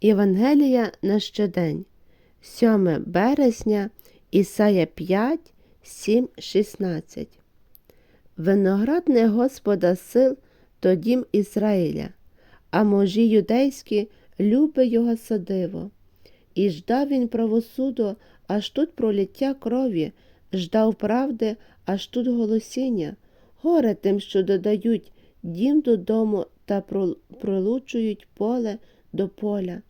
Євангелія на щодень, 7 березня, Ісая 5, 7, 16. Виноградне Господа сил то дім Ізраїля, а можі юдейські люби його садиво. І ждав він правосуду, аж тут проліття крові, ждав правди, аж тут голосіння. Горе тим, що додають дім додому та пролучують поле до поля.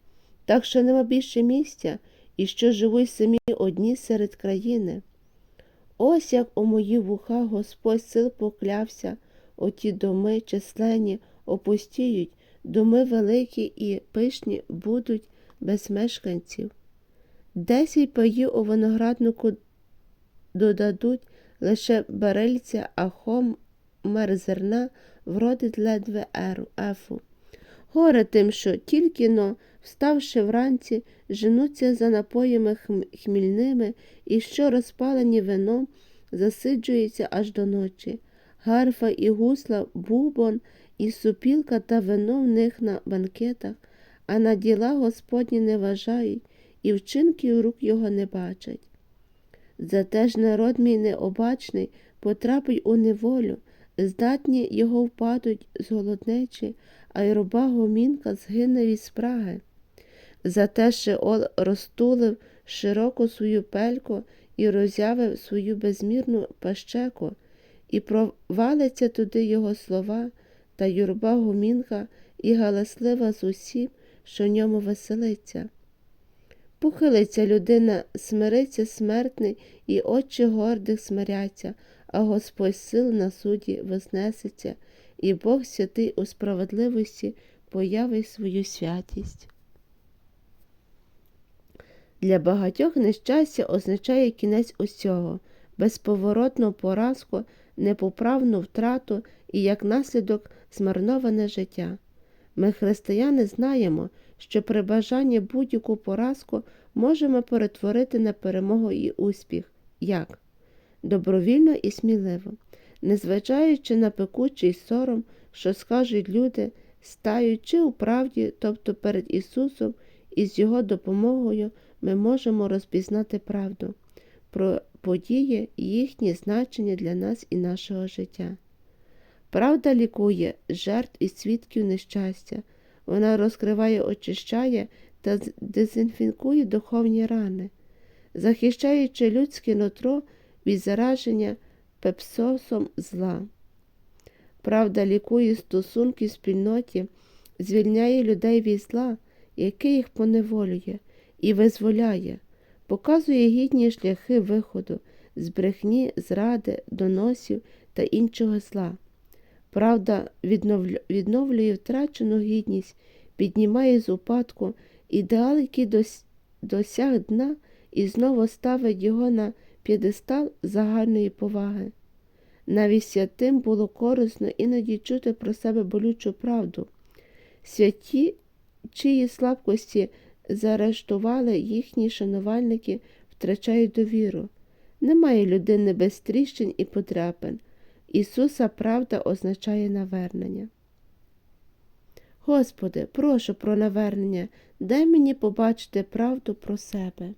Так що нема більше місця, і що живуть самі одні серед країни. Ось як у мої вуха Господь сил поклявся, оті доми численні опустіють, доми великі і пишні будуть без мешканців. Десять паїв у винограднику додадуть лише барильця, а хомер зерна вродить ледве еру, ефу. Горе тим, що тільки но, вставши вранці, женуться за напоями хм- хмільними і що розпалені вином засиджуються аж до ночі. Гарфа і гусла, бубон і супілка та вино в них на банкетах, а на діла Господні не вважають, і вчинків рук його не бачать. Зате ж народ мій необачний потрапить у неволю, здатні його впадуть з голоднечі, а й руба гомінка згине від спраги. Зате Шеол розтулив широко свою пельку і роззявив свою безмірну пащеку, і провалиться туди його слова, та юрба гомінка і галаслива з усім, що в ньому веселиться. Похилиться людина, смириться смертний, і очі гордих смиряться, а Господь сил на суді вознесеться, і Бог святий у справедливості появить свою святість. Для багатьох нещастя означає кінець усього, безповоротну поразку, непоправну втрату і як наслідок змарноване життя. Ми, християни, знаємо, що при бажанні будь-яку поразку можемо перетворити на перемогу і успіх. Як? Добровільно і сміливо, незважаючи на пекучий сором, що скажуть люди, стаючи у правді, тобто перед Ісусом, і з Його допомогою ми можемо розпізнати правду про події і їхні значення для нас і нашого життя. Правда лікує жертв і свідків нещастя, вона розкриває, очищає та дезінфікує духовні рани, захищаючи людське нутро від зараження пепсосом зла. Правда лікує стосунки спільноті, звільняє людей від зла, яке їх поневолює, і визволяє, показує гідні шляхи виходу з брехні, зради, доносів та іншого зла. Правда відновлює втрачену гідність, піднімає з упадку ідеал, який досяг дна, і знову ставить його на п'єдестал загальної поваги. Навіть святим було корисно іноді чути про себе болючу правду. Святі, чиї слабкості заарештували їхні шанувальники, втрачають довіру. Немає людини без тріщин і подряпин. Ісуса правда означає навернення. Господи, прошу про навернення, дай мені побачити правду про себе.